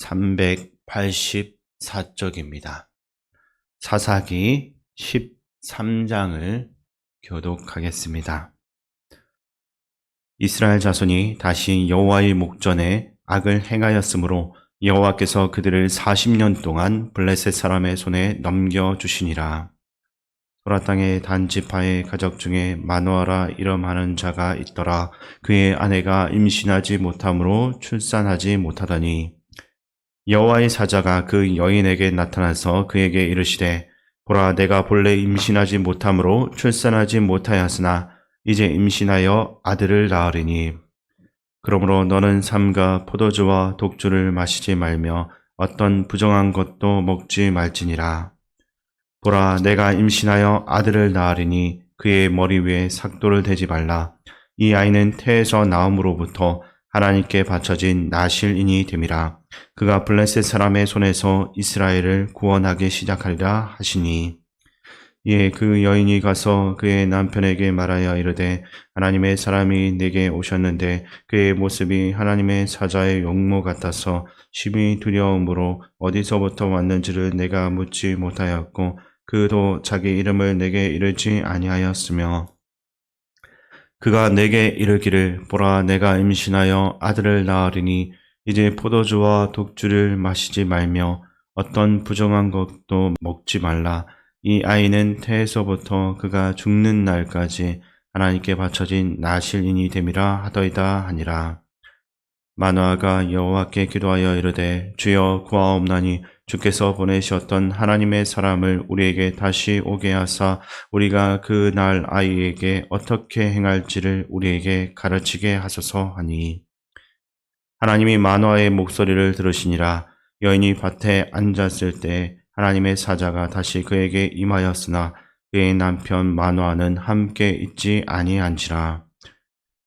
384쪽입니다. 사사기 13장을 교독하겠습니다. 이스라엘 자손이 다시 여호와의 목전에 악을 행하였으므로 여호와께서 그들을 40년 동안 블레셋 사람의 손에 넘겨 주시니라. 소라 땅의 단지파의 가족 중에 마노아라 이름하는 자가 있더라. 그의 아내가 임신하지 못함으로 출산하지 못하더니 여호와의 사자가 그 여인에게 나타나서 그에게 이르시되 보라 내가 본래 임신하지 못함으로 출산하지 못하였으나 이제 임신하여 아들을 낳으리니. 그러므로 너는 삼가 포도주와 독주를 마시지 말며 어떤 부정한 것도 먹지 말지니라. 보라 내가 임신하여 아들을 낳으리니 그의 머리 위에 삭도를 대지 말라. 이 아이는 태에서 나옴으로부터 하나님께 바쳐진 나실인이 됨이라. 그가 블레셋 사람의 손에서 이스라엘을 구원하기 시작하리라 하시니. 이에 그 여인이 가서 그의 남편에게 말하여 이르되 하나님의 사람이 내게 오셨는데 그의 모습이 하나님의 사자의 용모 같아서 심히 두려움으로 어디서부터 왔는지를 내가 묻지 못하였고 그도 자기 이름을 내게 이르지 아니하였으며 그가 내게 이르기를 보라 내가 임신하여 아들을 낳으리니 이제 포도주와 독주를 마시지 말며 어떤 부정한 것도 먹지 말라. 이 아이는 태에서부터 그가 죽는 날까지 하나님께 바쳐진 나실인이 됨이라 하더이다 하니라. 마노아가 여호와께 기도하여 이르되 주여 구하옵나니 주께서 보내셨던 하나님의 사람을 우리에게 다시 오게 하사 우리가 그 날 아이에게 어떻게 행할지를 우리에게 가르치게 하소서 하니. 하나님이 마노아의 목소리를 들으시니라. 여인이 밭에 앉았을 때 하나님의 사자가 다시 그에게 임하였으나 그의 남편 마노아는 함께 있지 아니한지라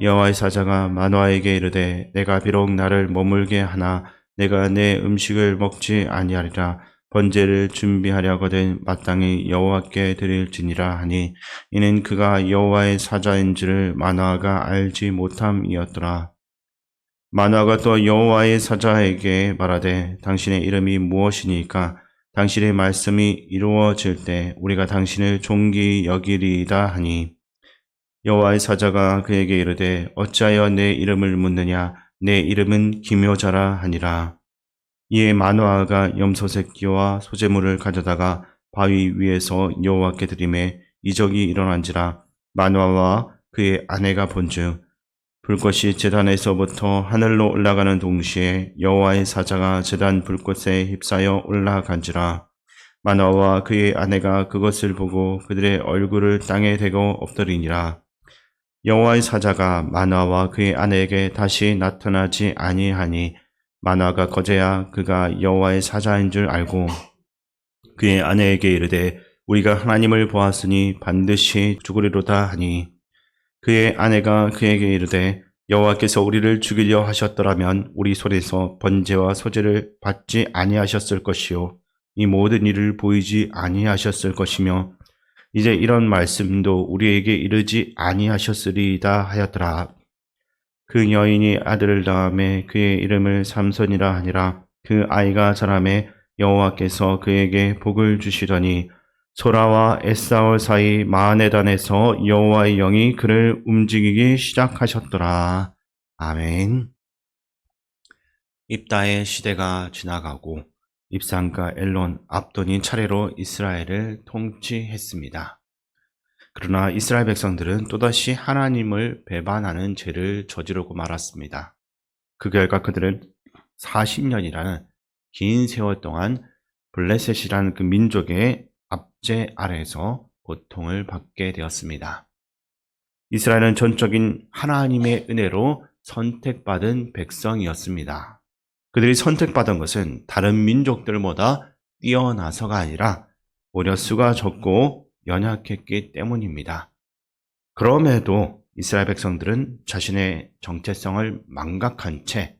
여호와의 사자가 마노아에게 이르되 내가 비록 나를 머물게 하나 내가 내 음식을 먹지 아니하리라. 번제를 준비하려거든 마땅히 여호와께 드릴지니라 하니 이는 그가 여호와의 사자인지를 마노아가 알지 못함이었더라. 마노아가 또 여호와의 사자에게 말하되 당신의 이름이 무엇이니까? 당신의 말씀이 이루어질 때 우리가 당신을 종기 여기리이다 하니 여호와의 사자가 그에게 이르되 어찌하여 내 이름을 묻느냐? 내 이름은 기묘자라 하니라. 이에 마노아가 염소 새끼와 소재물을 가져다가 바위 위에서 여호와께 드림에 이적이 일어난지라 마노아와 그의 아내가 본즉 불꽃이 제단에서부터 하늘로 올라가는 동시에 여호와의 사자가 제단 불꽃에 휩싸여 올라간지라. 마노아와 그의 아내가 그것을 보고 그들의 얼굴을 땅에 대고 엎드리니라 여호와의 사자가 마노아와 그의 아내에게 다시 나타나지 아니하니 마노아가 거제야 그가 여호와의 사자인 줄 알고 그의 아내에게 이르되 우리가 하나님을 보았으니 반드시 죽으리로다 하니 그의 아내가 그에게 이르되 여호와께서 우리를 죽이려 하셨더라면 우리 손에서 번제와 소제를 받지 아니하셨을 것이요 이 모든 일을 보이지 아니하셨을 것이며 이제 이런 말씀도 우리에게 이르지 아니하셨으리이다 하였더라 그 여인이 아들을 낳음에 그의 이름을 삼손이라 하니라 그 아이가 자라매 여호와께서 그에게 복을 주시더니 소라와 에사올 사이 마하네단에서 여호와의 영이 그를 움직이기 시작하셨더라. 아멘. 입다의 시대가 지나가고 입상가 엘론, 압돈이 차례로 이스라엘을 통치했습니다. 그러나 이스라엘 백성들은 또다시 하나님을 배반하는 죄를 저지르고 말았습니다. 그 결과 그들은 40년이라는 긴 세월 동안 블레셋이라는 그 민족의 압제 아래에서 고통을 받게 되었습니다. 이스라엘은 전적인 하나님의 은혜로 선택받은 백성이었습니다. 그들이 선택받은 것은 다른 민족들보다 뛰어나서가 아니라 오히려 수가 적고 연약했기 때문입니다. 그럼에도 이스라엘 백성들은 자신의 정체성을 망각한 채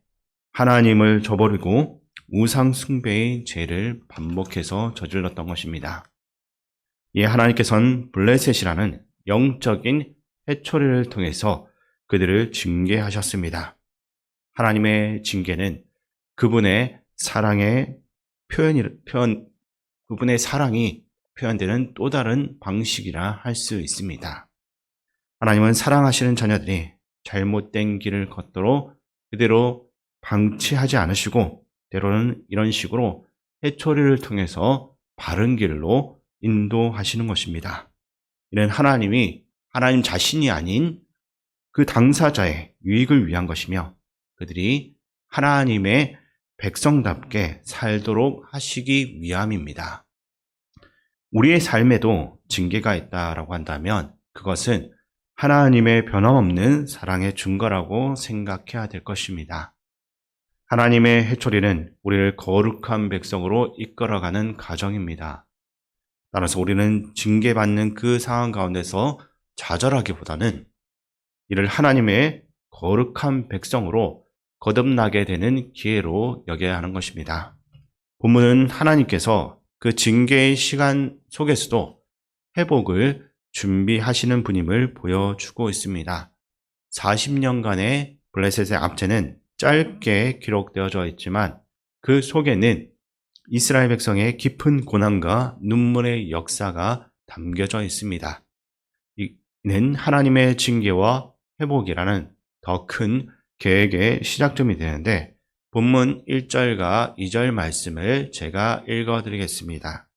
하나님을 저버리고 우상 숭배의 죄를 반복해서 저질렀던 것입니다. 이 하나님께서는 블레셋이라는 영적인 해초리를 통해서 그들을 징계하셨습니다. 하나님의 징계는 그분의 사랑의 표현이, 표현, 그분의 사랑이 표현되는 또 다른 방식이라 할 수 있습니다. 하나님은 사랑하시는 자녀들이 잘못된 길을 걷도록 그대로 방치하지 않으시고 때로는 이런 식으로 해초리를 통해서 바른 길로 인도하시는 것입니다. 이는 하나님이 하나님 자신이 아닌 그 당사자의 유익을 위한 것이며 그들이 하나님의 백성답게 살도록 하시기 위함입니다. 우리의 삶에도 징계가 있다라고 한다면 그것은 하나님의 변함없는 사랑의 증거라고 생각해야 될 것입니다. 하나님의 해초리는 우리를 거룩한 백성으로 이끌어가는 가정입니다. 따라서 우리는 징계받는 그 상황 가운데서 좌절하기보다는 이를 하나님의 거룩한 백성으로 거듭나게 되는 기회로 여겨야 하는 것입니다. 본문은 하나님께서 그 징계의 시간 속에서도 회복을 준비하시는 분임을 보여주고 있습니다. 40년간의 블레셋의 압제는 짧게 기록되어져 있지만 그 속에는 이스라엘 백성의 깊은 고난과 눈물의 역사가 담겨져 있습니다. 이는 하나님의 징계와 회복이라는 더 큰 계획의 시작점이 되는데 본문 1절과 2절 말씀을 제가 읽어 드리겠습니다.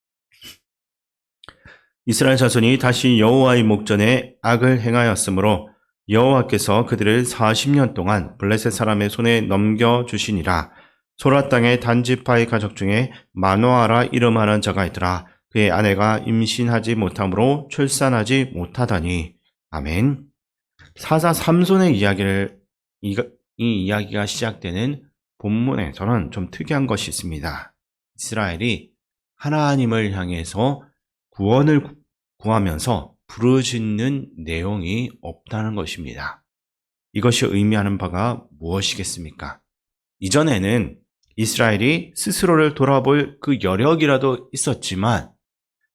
이스라엘 자손이 다시 여호와의 목전에 악을 행하였으므로 여호와께서 그들을 40년 동안 블레셋 사람의 손에 넘겨 주시니라. 소라 땅의 단지파의 가족 중에 마노아라 이름하는 자가 있더라. 그의 아내가 임신하지 못하므로 출산하지 못하다니. 아멘. 사사 삼손의 이야기를 이, 이 이야기가 시작되는 본문에서는 좀 특이한 것이 있습니다. 이스라엘이 하나님을 향해서 구원을 구하면서 부르짖는 내용이 없다는 것입니다. 이것이 의미하는 바가 무엇이겠습니까? 이전에는 이스라엘이 스스로를 돌아볼 그 여력이라도 있었지만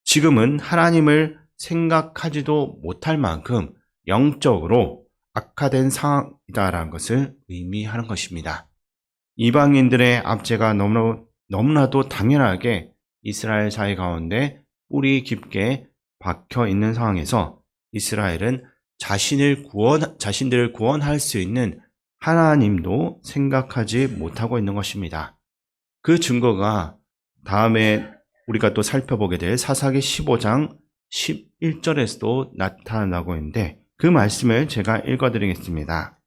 지금은 하나님을 생각하지도 못할 만큼 영적으로 악화된 상황이다라는 것을 의미하는 것입니다. 이방인들의 압제가 너무, 너무나도 당연하게 이스라엘 사회 가운데 뿌리 깊게 박혀 있는 상황에서 이스라엘은 자신을 구원, 자신들을 구원할 수 있는 하나님도 생각하지 못하고 있는 것입니다. 그 증거가 다음에 우리가 또 살펴보게 될 사사기 15장 11절에서도 나타나고 있는데 그 말씀을 제가 읽어드리겠습니다.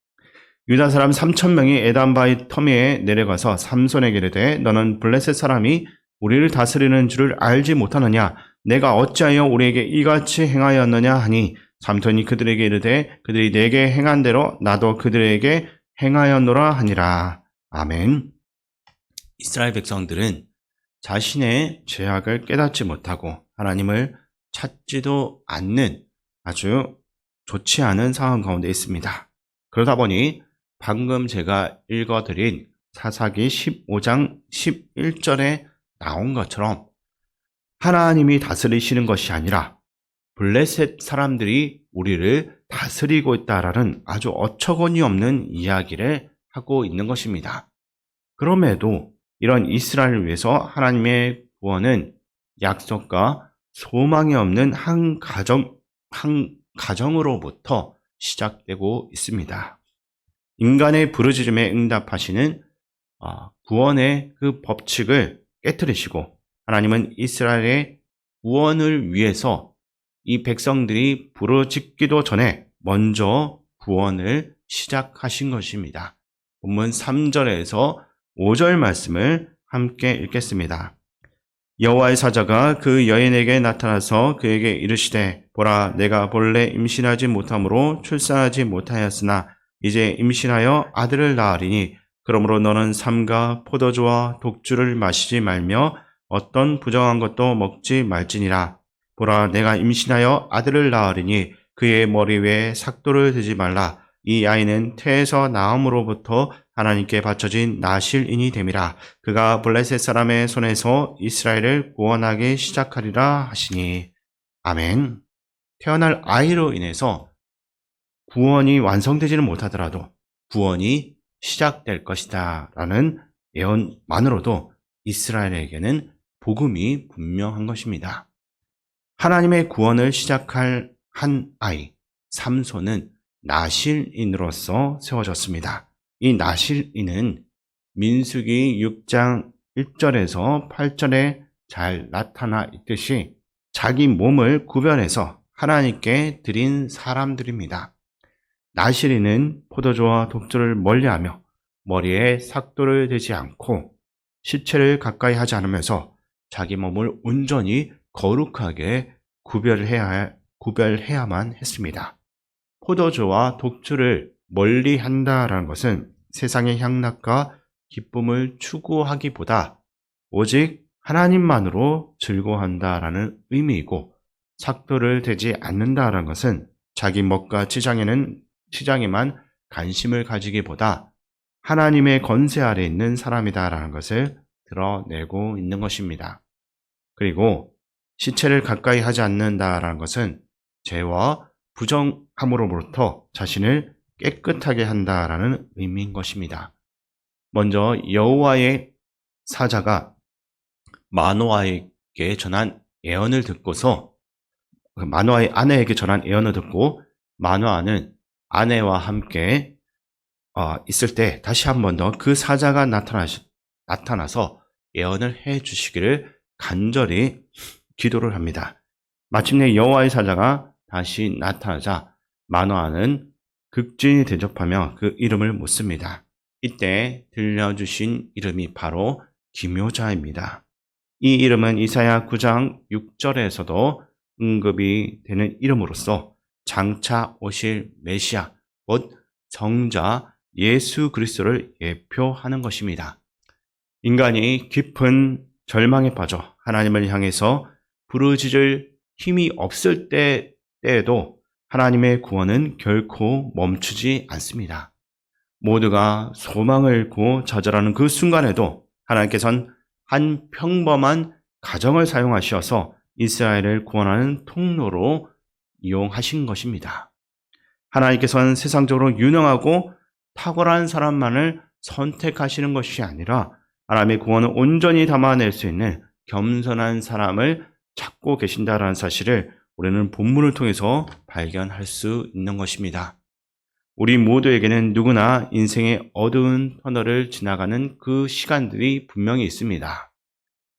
유다 사람 3천 명이 에단바이 터미에 내려가서 삼손에게 이르되 너는 블레셋 사람이 우리를 다스리는 줄을 알지 못하느냐? 내가 어찌하여 우리에게 이같이 행하였느냐? 하니 삼손이 그들에게 이르되 그들이 내게 행한 대로 나도 그들에게 행하였노라 하니라. 아멘. 이스라엘 백성들은 자신의 죄악을 깨닫지 못하고 하나님을 찾지도 않는 아주 좋지 않은 상황 가운데 있습니다. 그러다 보니 방금 제가 읽어드린 사사기 15장 11절에 나온 것처럼 하나님이 다스리시는 것이 아니라 블레셋 사람들이 우리를 다스리고 있다라는 아주 어처구니 없는 이야기를 하고 있는 것입니다. 그럼에도 이런 이스라엘을 위해서 하나님의 구원은 약속과 소망이 없는 한 가정, 한 가정으로부터 시작되고 있습니다. 인간의 부르짖음에 응답하시는 아, 구원의 그 법칙을 깨뜨리시고 하나님은 이스라엘의 구원을 위해서 이 백성들이 부르짖기도 전에 먼저 구원을 시작하신 것입니다. 본문 3절에서 5절 말씀을 함께 읽겠습니다. 여호와의 사자가 그 여인에게 나타나서 그에게 이르시되 보라 내가 본래 임신하지 못함으로 출산하지 못하였으나 이제 임신하여 아들을 낳으리니 그러므로 너는 삼가 포도주와 독주를 마시지 말며 어떤 부정한 것도 먹지 말지니라. 보라 내가 임신하여 아들을 낳으리니 그의 머리 위에 삭도를 대지 말라 이 아이는 태에서 나음으로부터 하나님께 바쳐진 나실인이 됨이라 그가 블레셋 사람의 손에서 이스라엘을 구원하기 시작하리라 하시니 아멘. 태어날 아이로 인해서 구원이 완성되지는 못하더라도 구원이 시작될 것이다 라는 예언만으로도 이스라엘에게는 복음이 분명한 것입니다. 하나님의 구원을 시작할 한 아이, 삼손은 나실인으로서 세워졌습니다. 이 나실인은 민수기 6장 1절에서 8절에 잘 나타나 있듯이 자기 몸을 구별해서 하나님께 드린 사람들입니다. 나실인은 포도주와 독주를 멀리하며 머리에 삭도를 대지 않고 시체를 가까이 하지 않으면서 자기 몸을 온전히 거룩하게 구별해야, 구별해야만 했습니다. 포도주와 독주를 멀리 한다라는 것은 세상의 향락과 기쁨을 추구하기보다 오직 하나님만으로 즐거워한다라는 의미이고 삭도를 대지 않는다라는 것은 자기 먹과 치장에는 치장에만 관심을 가지기보다 하나님의 건세 아래 있는 사람이다라는 것을 드러내고 있는 것입니다. 그리고 시체를 가까이 하지 않는다라는 것은 죄와 부정 함으로부터 자신을 깨끗하게 한다라는 의미인 것입니다. 먼저 여호와의 사자가 마노아에게 전한 예언을 듣고서 마노아의 아내에게 전한 예언을 듣고 마노아는 아내와 함께 어, 있을 때 다시 한 번 더 그 사자가 나타나서 예언을 해 주시기를 간절히 기도를 합니다. 마침내 여호와의 사자가 다시 나타나자 마노아는 극진히 대접하며 그 이름을 묻습니다. 이때 들려주신 이름이 바로 기묘자입니다. 이 이름은 이사야 9장 6절에서도 언급이 되는 이름으로서 장차 오실 메시아, 곧 성자 예수 그리스도를 예표하는 것입니다. 인간이 깊은 절망에 빠져 하나님을 향해서 부르짖을 힘이 없을 때, 때에도 하나님의 구원은 결코 멈추지 않습니다. 모두가 소망을 잃고 좌절하는 그 순간에도 하나님께서는 한 평범한 가정을 사용하셔서 이스라엘을 구원하는 통로로 이용하신 것입니다. 하나님께서는 세상적으로 유능하고 탁월한 사람만을 선택하시는 것이 아니라 하나님의 구원을 온전히 담아낼 수 있는 겸손한 사람을 찾고 계신다라는 사실을 우리는 본문을 통해서 발견할 수 있는 것입니다. 우리 모두에게는 누구나 인생의 어두운 터널을 지나가는 그 시간들이 분명히 있습니다.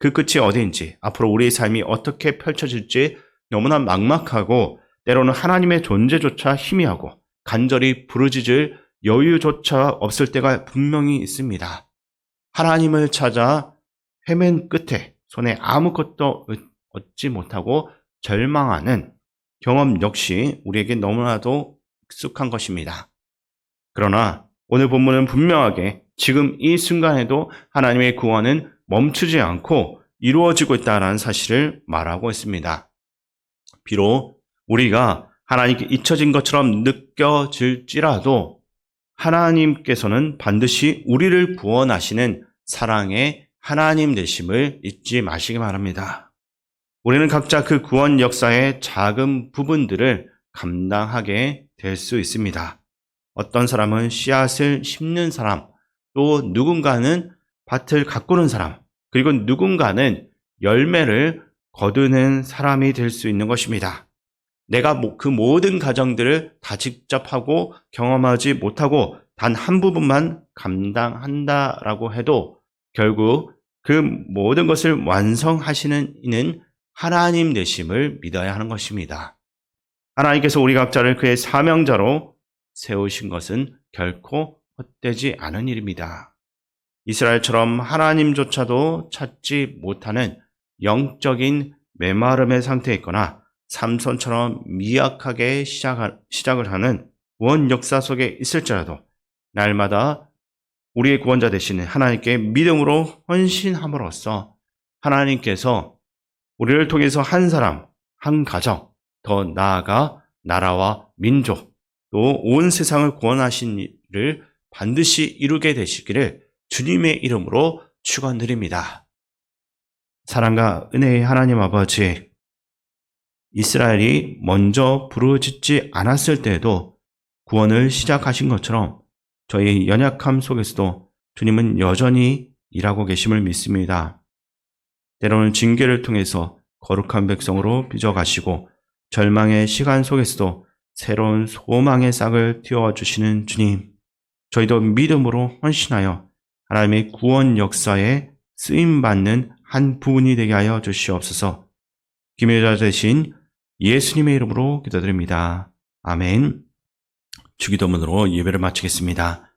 그 끝이 어디인지, 앞으로 우리의 삶이 어떻게 펼쳐질지 너무나 막막하고 때로는 하나님의 존재조차 희미하고 간절히 부르짖을 여유조차 없을 때가 분명히 있습니다. 하나님을 찾아 헤맨 끝에 손에 아무것도 얻지 못하고 절망하는 경험 역시 우리에게 너무나도 익숙한 것입니다. 그러나 오늘 본문은 분명하게 지금 이 순간에도 하나님의 구원은 멈추지 않고 이루어지고 있다는 사실을 말하고 있습니다. 비록 우리가 하나님께 잊혀진 것처럼 느껴질지라도 하나님께서는 반드시 우리를 구원하시는 사랑의 하나님 되심을 잊지 마시기 바랍니다. 우리는 각자 그 구원 역사의 작은 부분들을 감당하게 될 수 있습니다. 어떤 사람은 씨앗을 심는 사람, 또 누군가는 밭을 가꾸는 사람, 그리고 누군가는 열매를 거두는 사람이 될 수 있는 것입니다. 내가 그 모든 과정들을 다 직접 하고 경험하지 못하고 단 한 부분만 감당한다라고 해도 결국 그 모든 것을 완성하시는 이는 하나님 되심을 믿어야 하는 것입니다. 하나님께서 우리 각자를 그의 사명자로 세우신 것은 결코 헛되지 않은 일입니다. 이스라엘처럼 하나님조차도 찾지 못하는 영적인 메마름의 상태에 있거나 삼손처럼 미약하게 시작을 하는 원 역사 속에 있을지라도 날마다 우리의 구원자 되시는 하나님께 믿음으로 헌신함으로써 하나님께서 우리를 통해서 한 사람, 한 가정, 더 나아가 나라와 민족, 또 온 세상을 구원하신 일을 반드시 이루게 되시기를 주님의 이름으로 축원드립니다. 사랑과 은혜의 하나님 아버지, 이스라엘이 먼저 부르짖지 않았을 때에도 구원을 시작하신 것처럼 저희 연약함 속에서도 주님은 여전히 일하고 계심을 믿습니다. 때로는 징계를 통해서 거룩한 백성으로 빚어가시고 절망의 시간 속에서도 새로운 소망의 싹을 틔워 주시는 주님. 저희도 믿음으로 헌신하여 하나님의 구원 역사에 쓰임 받는 한 부분이 되게 하여 주시옵소서. 김혜자 대신 예수님의 이름으로 기도드립니다. 아멘. 주기도문으로 예배를 마치겠습니다.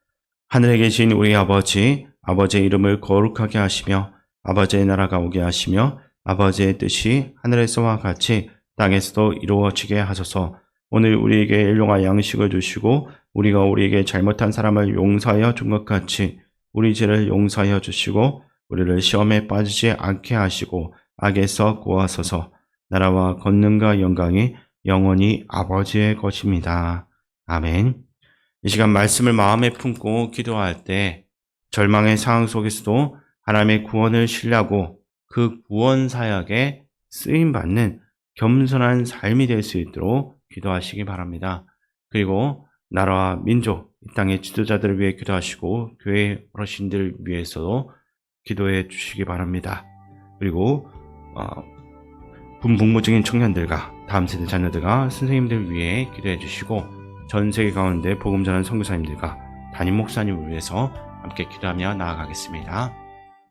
하늘에 계신 우리 아버지, 아버지의 이름을 거룩하게 하시며 아버지의 나라가 오게 하시며 아버지의 뜻이 하늘에서와 같이 땅에서도 이루어지게 하소서. 오늘 우리에게 일용할 양식을 주시고 우리가 우리에게 잘못한 사람을 용서하여 준 것 같이 우리 죄를 용서하여 주시고 우리를 시험에 빠지지 않게 하시고 악에서 구하소서. 나라와 권능과 영광이 영원히 아버지의 것입니다. 아멘. 이 시간 말씀을 마음에 품고 기도할 때 절망의 상황 속에서도 하나님의 구원을 신뢰하고 그 구원 사역에 쓰임 받는 겸손한 삶이 될 수 있도록 기도하시기 바랍니다. 그리고 나라와 민족, 이 땅의 지도자들을 위해 기도하시고 교회 어르신들 위해서도 기도해 주시기 바랍니다. 그리고 어, 중인 청년들과 다음 세대 자녀들과 선생님들 위해 기도해 주시고 전 세계 가운데 복음 전하는 선교사님들과 담임 목사님을 위해서 함께 기도하며 나아가겠습니다.